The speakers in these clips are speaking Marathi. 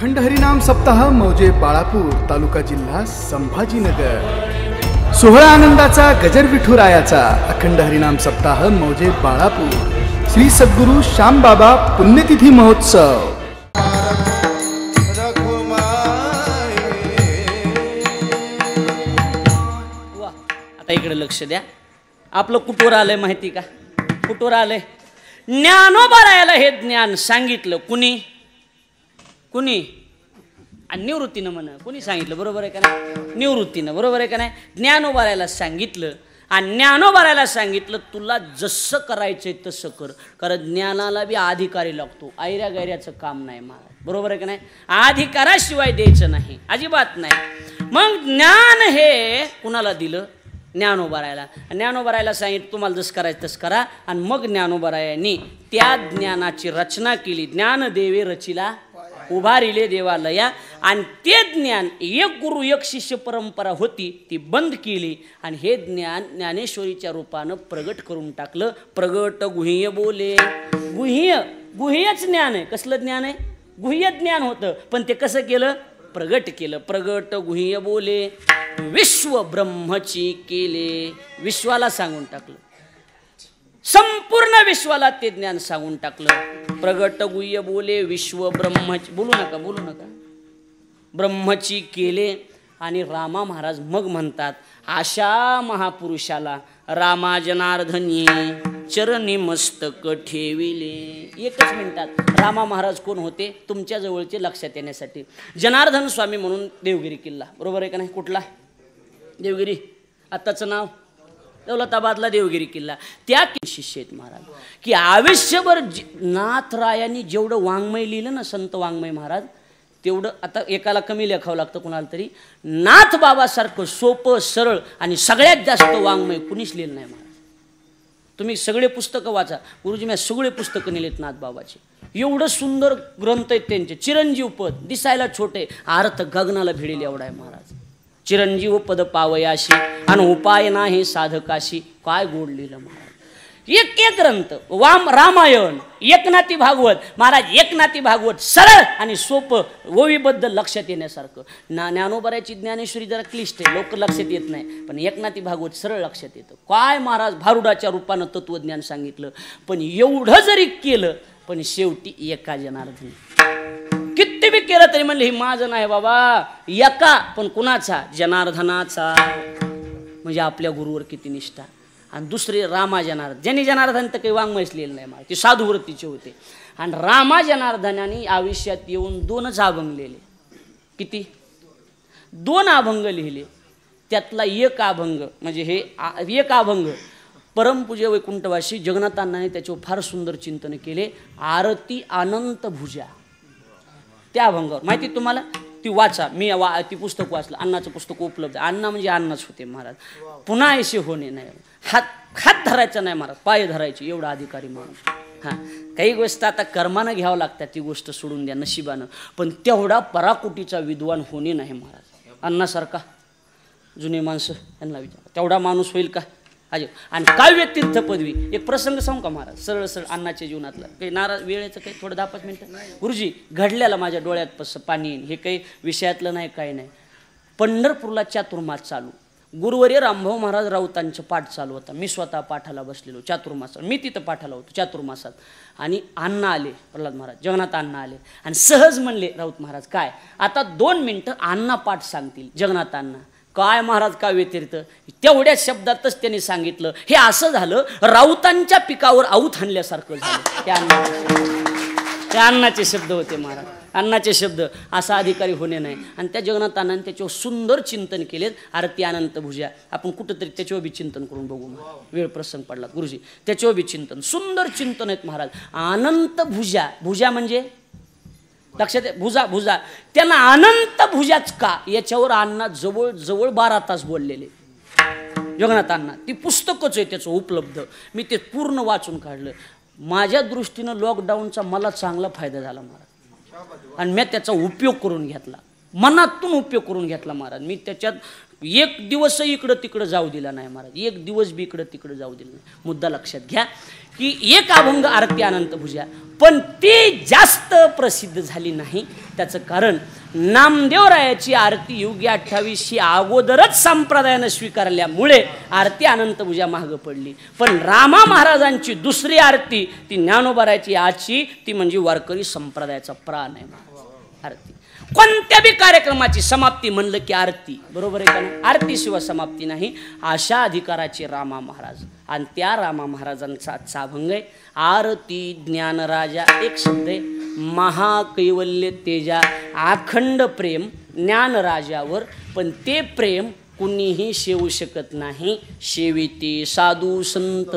अखंड हरिनाम सप्ताह मौजे बाळापूर तालुका जिल्हा संभाजीनगर. सोहळा आनंदाचा गजर विठुरायाचा अखंड हरिनाम सप्ताह मौजे बाळापूर. श्री सद्गुरू श्यामबाबा पुण्यतिथी महोत्सव. वा आता इकडे लक्ष द्या. आपलं कुठवर आलंय माहिती का? कुठवर आलंय? ज्ञानोबारायाला हे ज्ञान सांगितलं. कुणी? कुणी? आणि निवृत्तीनं म्हण. कुणी सांगितलं? बरोबर आहे का नाही? निवृत्तीनं. बरोबर आहे का नाही? ज्ञानोबारायला सांगितलं आणि ज्ञान उभारायला सांगितलं तुला जसं करायचंय तसं कर. कारण ज्ञानाला बी अधिकारी लागतो. आयऱ्या गैऱ्याचं काम नाही महाराज बरोबर आहे का नाही? अधिकाराशिवाय द्यायचं नाही. अजिबात नाही. मग ज्ञान हे कुणाला दिलं? ज्ञानोबारायला ज्ञानोबारायला सांगितलं तुम्हाला जसं करायचं तसं करा. आणि मग ज्ञानोबारायांनी त्या ज्ञानाची रचना केली. ज्ञानदेवे रचिला उभारिले देवालया. आणि ते ज्ञान एक गुरु एक शिष्य परंपरा होती ती बंद केली. आणि हे ज्ञान ज्ञानेश्वरीच्या रूपानं प्रगट करून टाकलं. प्रगट गुह्य बोले. गुह्य गुह्यच ज्ञान आहे. कसलं ज्ञान आहे? गुह्य ज्ञान होतं. पण ते कसं केलं? प्रगट केलं. प्रगट गुह्य बोले. विश्व ब्रह्मची केले. विश्वाला सांगून टाकलं. संपूर्ण विश्वाला ते ज्ञान सांगून टाकलं. प्रगट गुह्य बोले विश्व ब्रह्मची बोलू नका बोलू नका. ब्रह्मची केले आणि रामा महाराज मग म्हणतात अशा महापुरुषाला रामा जनार्दनी चरणी मस्तक ठेविले. एकच मिनिटात रामा महाराज कोण होते? तुमच्या जवळचे लक्षात येण्यासाठी. जनार्दन स्वामी म्हणून देवगिरी किल्ला. बरोबर आहे का नाही? कुठला? देवगिरी. आत्ताचं नाव? दौलताबादला देवगिरी किल्ला. त्या शिष्य आहेत महाराज. की आयुष्यभर नाथरायांनी जेवढं वाङ्मय लिहिलं ना संत वाङ्मय महाराज तेवढं आता एकाला कमी लेखावं लागतं कुणाला तरी. नाथ बाबासारखं सोपं सरळ आणि सगळ्यात जास्त वाङ्मय कुणीच लिहिलं नाही महाराज. तुम्ही सगळे पुस्तकं वाचा. गुरुजी मी सगळे पुस्तकं नेलेत नाथ बाबाचे. एवढं सुंदर ग्रंथ आहेत त्यांचे. चिरंजीव पद दिसायला छोटे अर्थ गगनाला भिडेल एवढा आहे महाराज. चिरंजीव पद पावयाशी आणि उपाय नाही साधकाशी काय गोड लिहिलं महाराज? एक एक ग्रंथ वाम रामायण एकनाथी भागवत महाराज एकनाथी भागवत सरळ आणि सोपं ओवीबद्दल लक्षात येण्यासारखं. ना ज्ञानोबऱ्याची ज्ञानेश्वरी जरा क्लिष्ट आहे लोक लक्षात येत नाही पण एकनाथी भागवत सरळ लक्षात येतं. काय महाराज भारुडाच्या रूपानं तत्वज्ञान सांगितलं? पण एवढं जरी केलं पण शेवटी एका जनार्दनी बी केलं तरी म्हणले हे माझं नाही बाबा एका पण कुणाचा? जनार्दनाचा. म्हणजे आपल्या गुरुवर किती निष्ठा. आणि दुसरे रामा जनार्दन. ज्यांनी जनार्दन तर काही वाङ्मयच लिहिलं नाही मला ते साधुवृत्तीचे होते. आणि रामा जनार्दनाने आयुष्यात येऊन दोनच अभंग लिहिले किती? दोन अभंग लिहिले. त्यातला एक अभंग म्हणजे हे एक अभंग परमपूज्य वैकुंठवासी जगन्नाथांनाने त्याच्यावर फार सुंदर चिंतन केले. आरती अनंत भुजा. त्या अभंगावर. माहिती तुम्हाला? ती वाचा. मी वा ती पुस्तक वाचलं. अण्णाचं पुस्तक उपलब्ध. अण्णा म्हणजे अण्णाच होते महाराज. पुन्हा ऐसे होणे नाही. हात हात धरायचा नाही महाराज. पाय धरायचे. एवढा अधिकारी माणूस. हां. काही गोष्ट आता कर्मानं घ्यावं लागतात. ती गोष्ट सोडून द्या नशिबानं. पण तेवढा पराकोटीचा विद्वान होणे नाही महाराज. अण्णासारखा जुने माणसं यांना विचार. तेवढा माणूस होईल का? अजय आणि काव्य तीर्थ पदवी? एक प्रसंग सांगू का महाराज? सरळ सरळ अण्णाच्या जीवनातला. काही नाराज वेळेचं काही? थोडं दहा पाच मिनटं? गुरुजी घडल्याला माझ्या डोळ्यात पस पाणी हे काही विषयातलं नाही काही नाही. पंढरपूरला चातुर्मास चालू. गुरुवर्य रामभाऊ महाराज राऊतांचं पाठ चालू होता. मी स्वतः पाठाला बसलेलो चातुर्मासात मी तिथं पाठाला होतो चातुर्मासात. आणि अण्णा आले प्रल्हाद महाराज. जगन्नाथ अण्णा आले. आणि सहज म्हणले राऊत महाराज काय? आता दोन मिनटं अण्णा पाठ सांगतील. जगन्नाथ अण्णा. काय महाराज का व्यतिरिक्त? तेवढ्या शब्दातच त्यांनी सांगितलं. हे असं झालं राऊतांच्या पिकावर आऊत हाणल्यासारखं झालं. त्या अण्णा त्या अन्नाचे शब्द होते महाराज. अण्णाचे शब्द. असा अधिकारी होणे नाही. आणि त्या जगन्नाथ अण्णाने त्याच्यावर सुंदर चिंतन केलेत. आरती अनंत भुजा. आपण कुठंतरी त्याच्यावर बी चिंतन करून बघू वेळ प्रसंग पडला. गुरुजी त्याच्यावर बी चिंतन. सुंदर चिंतन आहेत महाराज. अनंत भुजा. भुजा म्हणजे? लक्षात आहे? भुजा भुजा. त्यांना अनंत भुजाच का? याच्यावर अण्णा जवळ जवळ बारा तास बोललेले. जगन्नाथांना. ती पुस्तकच आहे त्याचं उपलब्ध. मी ते पूर्ण वाचून काढलं. माझ्या दृष्टीनं लॉकडाऊनचा मला चांगला फायदा झाला महाराज. आणि मी त्याचा उपयोग करून घेतला. मनातून उपयोग करून घेतला महाराज. मी त्याच्यात एक दिवसही इकडं तिकडं जाऊ दिला नाही महाराज. एक दिवस बी इकडं तिकडं जाऊ दिला नाही. मुद्दा लक्षात घ्या. की एक अभंग आरती अनंत भुजा. पण ती जास्त प्रसिद्ध झाली नाही. त्याचं कारण नामदेवरायाची आरती योग्य अठ्ठावीसशी अगोदरच संप्रदायानं स्वीकारल्यामुळे आरती अनंत भुजा महाग पडली. पण रामा महाराजांची दुसरी आरती ती ज्ञानोबारायची आजची ती म्हणजे वारकरी संप्रदायाचा प्राण आहे आरती. कोणत्या बी कार्यक्रमाची समाप्ती म्हणलं की आरती? बरोबर आहे का आरतीशिवाय समाप्ती नाही. अशा अधिकाराचे रामा महाराज. आणि त्या रामा महाराजांचा आजचा अभंग आहे. आरती ज्ञानराजा एक शब्द आहे. महाकैवल्य तेजा अखंड प्रेम ज्ञानराजावर पण ते प्रेम कुणीही शेवू शकत नाही. शेविते साधू संत.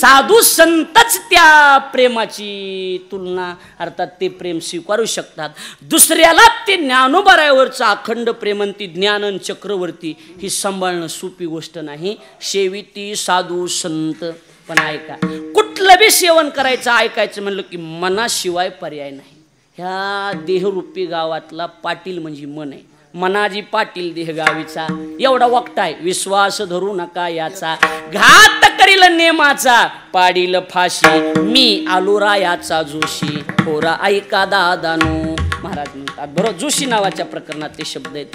साधू संतच त्या प्रेमाची तुलना. अर्थात ते प्रेम स्वीकारू शकतात. दुसऱ्याला ते ज्ञानोबरावरचं अखंड प्रेमंती ज्ञानन चक्रवर्ती ही सांभाळणं सोपी गोष्ट नाही. शेविती साधू संत. पण ऐका कुठलं बी सेवन करायचं ऐकायचं म्हणलं की मनाशिवाय पर्याय नाही. ह्या देहरूपी गावातला पाटील म्हणजे मन आहे. मनाजी पाटील देहगावीचा. एवढा वक्ता आहे. विश्वास धरू नका याचा. घात करील नेमाचा. पाडील फाशी मी आलो रायाचा जोशी. होरा ऐका दादानो. महाराज म्हणतात बरोबर जोशी नावाच्या प्रकरणात ते शब्द आहेत.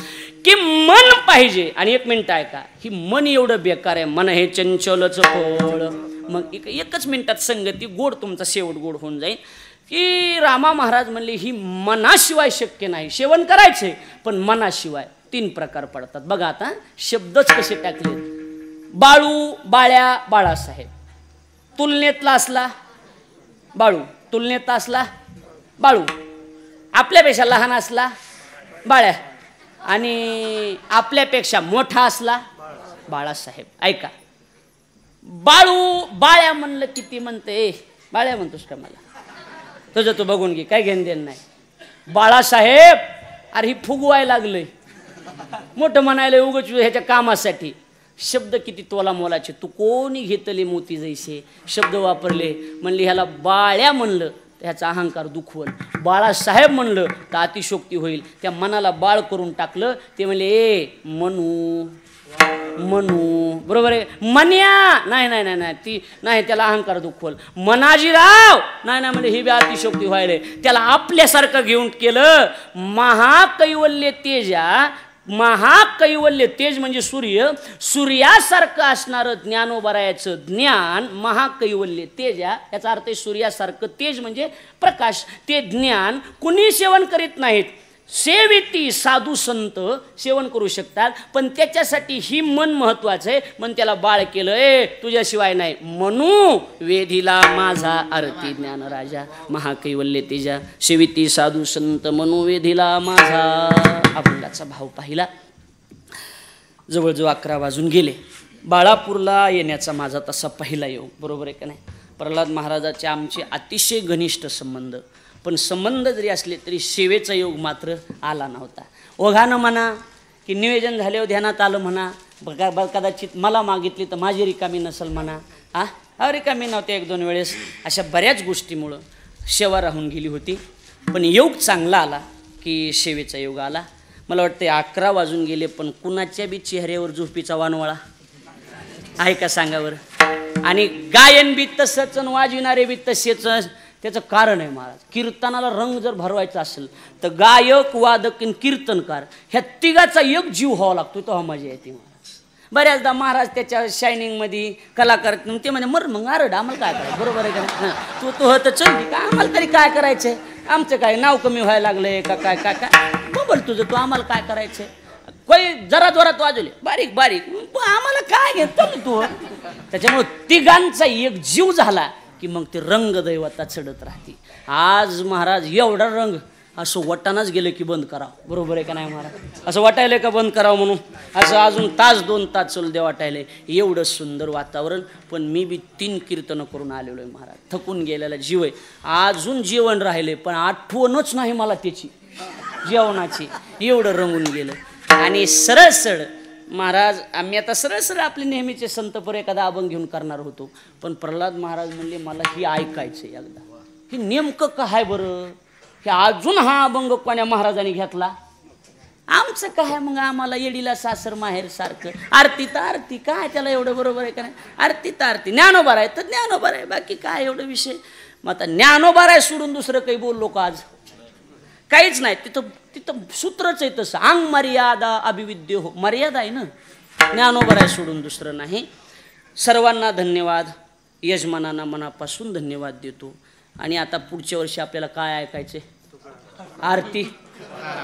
की मन पाहिजे. आणि एक मिनिट ऐका. ही मन एवढं बेकार आहे मन हे चंचलच फळ मग एक एकच मिनिटात संगती गोड तुमचा शेवट गोड होऊन जाईल. की रामा महाराज म्हणले ही मनाशिवाय शक्य नाही. सेवन करायचे पण मनाशिवाय. तीन प्रकार पडतात. बघा आता शब्दच कसे टाकले बाळू बाळ्या बाळासाहेब. तुलनेतला असला बाळू. तुलनेत असला बाळू. आपल्यापेक्षा लहान असला बाळ्या. आणि आपल्यापेक्षा मोठा असला बाळासाहेब. ऐका. बाळू बाळ्या म्हणलं किती म्हणते ए बाळ्या म्हणतोस का मला? तुझं तू बघून घे काय घेण देण नाही. बाळासाहेब अरे ही फुगवाय लागलंय. मोठं म्हणायला उगच ह्याच्या कामासाठी. शब्द किती तोला मोलाचे? तू कोणी घेतले मोती जैसे? शब्द वापरले. म्हणले ह्याला बाळ्या म्हणलं तर ह्याचा अहंकार दुखवल. बाळासाहेब म्हणलं तर अतिशोक्ती होईल. त्या मनाला बाळ करून टाकलं. ते म्हणले ए मनू मनू. बरोबर आहे? मन्या! नाही नाही नाही नाही. ती नाही त्याला अहंकार दुखवल. मनाजीराव! नाही नाही म्हणजे ही बी अतिशोक्ती व्हायला त्याला आपल्यासारखं घेऊन केलं. महाकैवल्य तेजा महाकैवल्य तेज म्हणजे सूर्य. सूर्यासारखं असणारं ज्ञानोबरायाचं ज्ञान महाकैवल्य तेजा याचा अर्थ आहे सूर्यासारखं तेज म्हणजे प्रकाश. ते ज्ञान कुणी सेवन करीत नाहीत. सेविती साधू संत सेवन करू शकतात पण त्याच्यासाठी ही मन महत्वाचं आहे. मन त्याला बाळ केलं ए तुझ्याशिवाय नाही. म्हणू वेधीला माझा आरती ज्ञान राजा महाकैवल्य तेजा सेविती साधू संत म्हणू वेधीला माझा. अभंगाचा भाव पाहिला. जवळजवळ अकरा वाजून गेले. बाळापूरला येण्याचा माझा तसा पहिला योग बरोबर आहे का नाही? प्रल्हाद महाराजाचे आमचे अतिशय घनिष्ठ संबंध. पण संबंध जरी असले तरी सेवेचा योग मात्र आला नव्हता. ओघानं म्हणा की नियोजन झाल्यावर ध्यानात आलं म्हणा बघा बघ कदाचित मला मागितली तर माझी रिकामी नसेल म्हणा. आ? हा रिकामी नव्हते एक दोन वेळेस. अशा बऱ्याच गोष्टीमुळं सेवा राहून गेली होती. पण योग चांगला आला की सेवेचा योग आला. मला वाटते अकरा वाजून गेले पण कुणाच्या बी चेहऱ्यावर झोपीचा वानवळा? आहे का सांगा बरं? आणि गायन बी तसंच आणि वाजविणारे बी तसेच. त्याचं कारण आहे महाराज कीर्तनाला रंग जर भरवायचा असेल तर गायक वादक आणि कीर्तनकार ह्या तिघाचा एक जीव व्हावा लागतो तो हा मजा येते महाराज. बऱ्याचदा महाराज त्याच्या शायनिंगमध्ये कलाकार ते म्हणजे मर मग आरड आम्हाला काय करायचं? बरोबर आहे का तू तू होतं चल का आम्हाला तरी काय करायचंय? आमचं काय नाव कमी व्हायला लागलंय का काय काय काय? बोल तुझं तू आम्हाला काय करायचंय? कोई जरा जोरात वाजवले. बारीक बारीक. मग आम्हाला काय घेतो तू त्याच्यामुळे तिघांचा एक जीव झाला की मग ते रंग दैवता चढत राहते. आज महाराज एवढा रंग असं वाटानाच गेलं की बंद करावं. बरोबर आहे का नाही महाराज? असं वाटायलं का बंद करावं म्हणून? असं अजून तास दोन तास चल दे वाटायलंय. एवढं सुंदर वातावरण पण मी बी तीन कीर्तनं करून आलेलो आहे महाराज. थकून गेलेला जीव आहे. अजून जेवण राहिले पण आठवणच नाही मला त्याची. जेवणाची. एवढं रंगून गेलं. आणि सरळ सरळ महाराज आम्ही आता सरळ सरळ आपले नेहमीचे संतपर एखादा अभंग घेऊन करणार होतो. पण प्रल्हाद महाराज म्हणले मला ही ऐकायचं एकदा. हे नेमकं काय बरं? हे अजून हा अभंग कोण्या महाराजांनी घेतला? आमचं काय? मग आम्हाला येडीला सासर माहेर सारखं. आरती तर आरती. काय त्याला एवढं बरोबर आहे का नाही? आरती तर आरती. ज्ञानोबार आहे. तर ज्ञानोबार आहे. बाकी काय एवढं विषय? मग आता ज्ञानोबार आहे सोडून दुसरं काही बोललो का आज? काहीच नाही. तिथं तिथं सूत्रच आहे तसं. अंग मर्यादा अभिविद्य हो मर्यादा आहे ना? ज्ञानोबर आहे सोडून दुसरं नाही. सर्वांना धन्यवाद. यजमानांना मनापासून धन्यवाद देतो. आणि आता पुढच्या वर्षी आपल्याला काय ऐकायचे आरती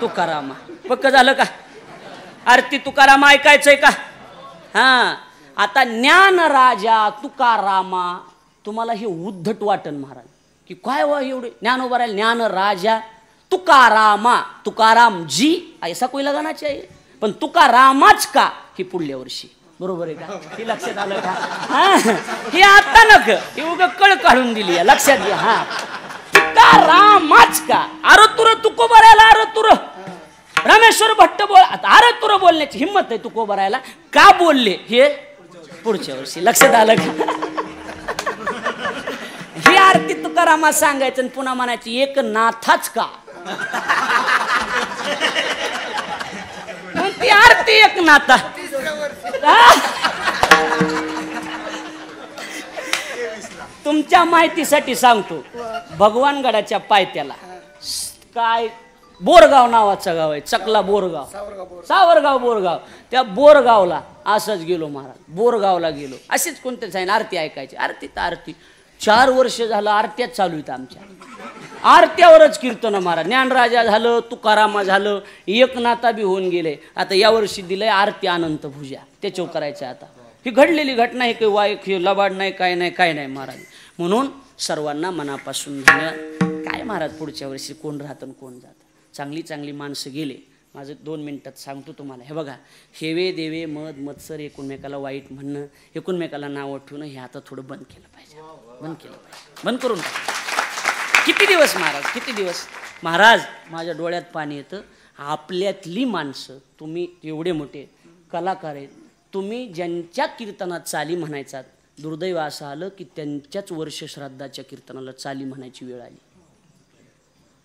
तुकारामा. पक्क झालं का? आरती तुकारामा ऐकायचंय का? हां. आता ज्ञान राजा तुकारामा तुम्हाला हे उद्धट वाटन महाराज. की काय वा एवढे? ज्ञान उभारायला ज्ञान राजा तुकारामा तुकाराम जी ऐसा कोई लगाना चाहिए पण तुकारामाच का ही पुढल्या वर्षी? बरोबर आहे का? हे लक्षात आलं का? हा? हे आता नक हे उग कळ काढून दिली आहे. लक्षात घ्या हा. तुकारामाच का? अरे तुर तुको बरायला अरे तुर रामेश्वर भट्ट बोल आता अरे तुर बोलण्याची हिंमत आहे तुको बरायला का बोलले? हे पुढच्या वर्षी लक्षात आलं का? ही आरती तुकारामा सांगायचं आणि पुन्हा म्हणायची एक नाथाच का? मग ती आरती एक नाता. तुमच्या माहितीसाठी सांगतो. भगवानगडाच्या पायथ्याला काय बोरगाव नावाचं गाव आहे चकला बोरगाव. सावरगाव बोरगाव. त्या बोरगावला असंच गेलो महाराज बोरगावला गेलो. असेच कोणते आहे आरती ऐकायची. आरती तर आरती. चार वर्ष झालं आरत्याच चालू आहेत आमच्या. आरत्यावरच कीर्तन महाराज. ज्ञानराजा झालं तुकारामा झालं एकनाथा बी होऊन गेले. आता यावर्षी दिलंय आरती अनंत भुजा त्याच्यावर करायचं आता. ही घडलेली घटना ही काही वाईक लबाड नाही काय नाही काय नाही महाराज. म्हणून सर्वांना मनापासून धन्यवाद काय महाराज पुढच्या वर्षी कोण राहतं आणि कोण जातं? चांगली चांगली माणसं गेले. माझं दोन मिनटात सांगतो तुम्हाला. हे बघा. हेवे देवे मद मत्सर एकूणमेकाला वाईट म्हणणं एकूणमेकाला नावं ठेवणं हे आता थोडं बंद केलं पाहिजे. बंद केलं पाहिजे. बंद करून किती दिवस महाराज किती दिवस? महाराज माझ्या डोळ्यात पाणी येतं. आपल्यातली माणसं तुम्ही एवढे मोठे कलाकार आहेत तुम्ही ज्यांच्या कीर्तनात चाली म्हणायचात दुर्दैव असं आलं की त्यांच्याच वर्ष श्राद्धाच्या कीर्तनाला चाली म्हणायची वेळ आली.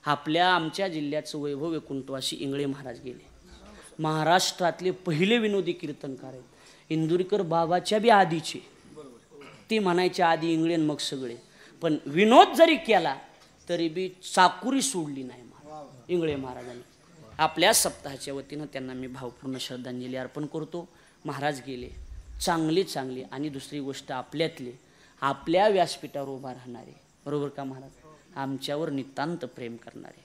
आपल्या आमच्या जिल्ह्याचं वैभव एकुंटवाशी इंगळे महाराज गेले. महाराष्ट्रातले पहिले विनोदी कीर्तनकार आहेत. इंदुरीकर बाबाच्या बी आधीचे. ते म्हणायच्या आधी इंगळे मग सगळे. पण विनोद जरी केला तरी बी चाकुरी सोडली नाही महाराज. इंगळे महाराजांनी. आपल्या सप्ताहाच्या वतीनं त्यांना मी भावपूर्ण श्रद्धांजली अर्पण करतो. महाराज गेले. चांगली चांगली आणि दुसरी गोष्ट आपल्यातले आपल्या व्यासपीठावर उभा राहणारे. बरोबर का महाराज? आमच्यावर नितांत प्रेम करणारे.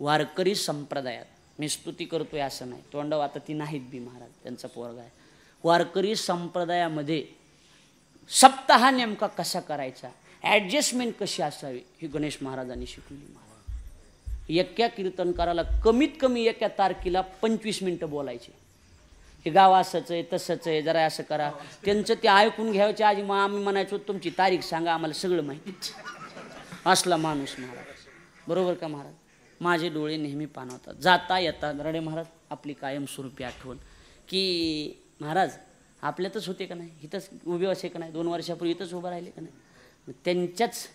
वारकरी संप्रदायात मी स्तुती करतोय असं नाही. तोंडाव आता ती नाहीत बी महाराज त्यांचा पोरगा आहे. वारकरी संप्रदायामध्ये सप्ताह नेमका कसा करायचा? ॲडजस्टमेंट कशी असावी? ही गणेश महाराजांनी शिकवली महाराज एक्या कीर्तनकाराला कमीत कमी एका तारखेला पंचवीस मिनटं बोलायचे. हे गाव असंच आहे तसंच आहे जरा असं करा. त्यांचं ते ऐकून घ्यायच्या आधी मग आम्ही म्हणायचो तुमची तारीख सांगा आम्हाला सगळं माहिती असला माणूस महाराज. बरोबर का महाराज? माझे डोळे नेहमी पाणवतात जाता येता रडे महाराज आपली कायमस्वरूपी आठवण. की महाराज आपल्यातच होते का नाही? इथंच उभे असे का नाही? दोन वर्षापूर्वी इथंच उभं राहिले का नाही? त्यांच्याच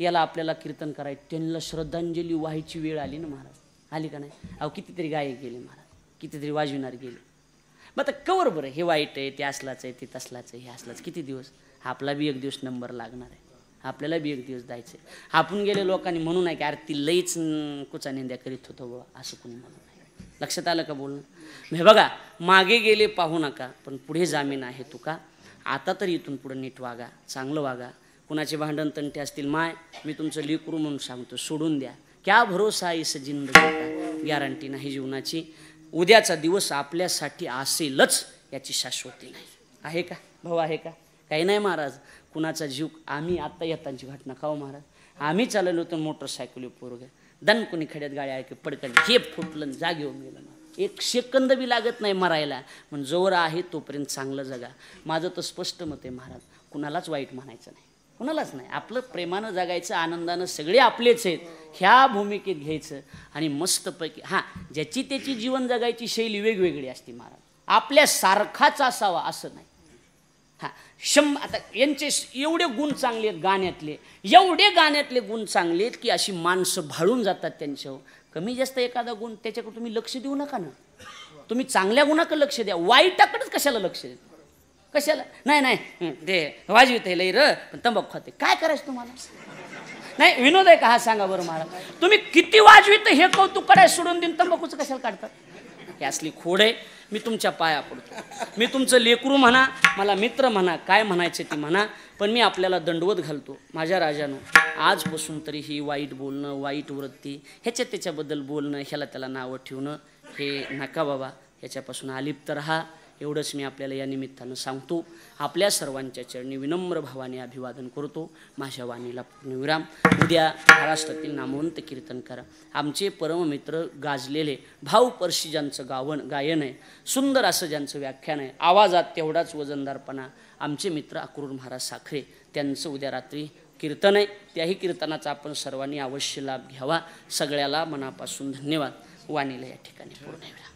याला आपल्याला कीर्तन करायचं. त्यांना श्रद्धांजली व्हायची वेळ आली ना महाराज. आली का नाही? अहो कितीतरी गायक गेले महाराज. कितीतरी वाजविणार गेले. मग आता कवर बरं. हे वाईट आहे ते असलाच आहे ते तसलाच आहे हे असलाच. किती दिवस? आपला बी एक दिवस नंबर लागणार आहे. आपल्याला बी एक दिवस जायचं आहे आपण गेले लोकांनी म्हणून आहे की अरे ती लईच कुचा निंद्या करीत होतो बाबा असं कोणी म्हणून नाही लक्षात आलं का बोलणं? हे बघा मागे गेले पाहू नका पण पुढे जामीन आहे तुका. आता तर इथून पुढे नीट वागा चांगलं वागा. कुणाचे भांडण तंटे असतील माय मी तुमचं लेकरू म्हणून सांगतो सोडून द्या. क्या भरोसा इस जिंदगी गॅरंटी नाही जीवनाची. उद्याचा दिवस आपल्यासाठी असेलच याची शाश्वती नाही. आहे का? भाऊ आहे का? काही नाही महाराज. कुणाचा जीव आम्ही आत्ता येतांची घटना खाऊ हो महाराज? आम्ही चाललो होतो मोटरसायकली पोरग. दन कोणी खड्यात गाडी ऐक पडकन हे फुटलं आणि जागी गेलं एक सेकंद बी लागत नाही मरायला. पण जोर आहे तोपर्यंत चांगलं जगा. माझं तर स्पष्ट मत आहे महाराज. कुणालाच वाईट म्हणायचं नाही. कुणालाच नाही. आपलं प्रेमानं जगायचं आनंदानं सगळे आपलेच आहेत. ह्या भूमिकेत घ्यायचं आणि मस्तपैकी हां ज्याची त्याची जीवन जगायची शैली वेगवेगळी असते महाराज. आपल्या सारखाच असावा असं नाही. हां शंभ आता यांचे एवढे गुण चांगले आहेत गाण्यातले एवढे गाण्यातले गुण चांगले आहेत की अशी माणसं भाळून जातात त्यांच्यावर. कमी जास्त एखादा गुण त्याच्याकडे तुम्ही लक्ष देऊ नका ना. तुम्ही चांगल्या गुणाकडे लक्ष द्या. वाईटाकडेच कशाला लक्ष द्या कशाला? नाही नाही. ते वाजवित लई र पण तंबाखू खाते. काय करायचं तुम्हाला? नाही विनोद आहे का? हा सांगा बरं मला. तुम्ही किती वाजवित हे कौतुक करायला सोडून देऊन तंबाखूचं कशाला काढतात हे असली खोड आहे. मी तुमच्या पाया पडतो. मी तुमचं लेकरू म्हणा मला मित्र म्हणा काय म्हणायचं ती म्हणा पण मी आपल्याला दंडवत घालतो. माझ्या राजानो आजपासून तरी ही वाईट बोलणं वाईट वृत्ती ह्याच्या त्याच्याबद्दल बोलणं ह्याला त्याला नावं ठेवणं हे नका बाबा. ह्याच्यापासून अलिप्त राहा. एवढंच मी आपल्याला या निमित्तानं सांगतो. आपल्या सर्वांच्या चरणी विनम्र भावाने अभिवादन करतो. माझ्या वाणीला पूर्णविराम उद्या महाराष्ट्रातील नामवंत कीर्तन करा. आमचे परममित्र गाजलेले भाऊ ज्यांचं गावन गायन आहे सुंदर असं ज्यांचं व्याख्यान आहे आवाजात तेवढाच वजनदारपणा आमचे मित्र अक्रूर महाराज साखरे त्यांचं उद्या रात्री कीर्तन आहे. त्याही कीर्तनाचा आपण सर्वांनी अवश्य लाभ घ्यावा. सगळ्याला मनापासून धन्यवाद. वाणीला या ठिकाणी पूर्णविराम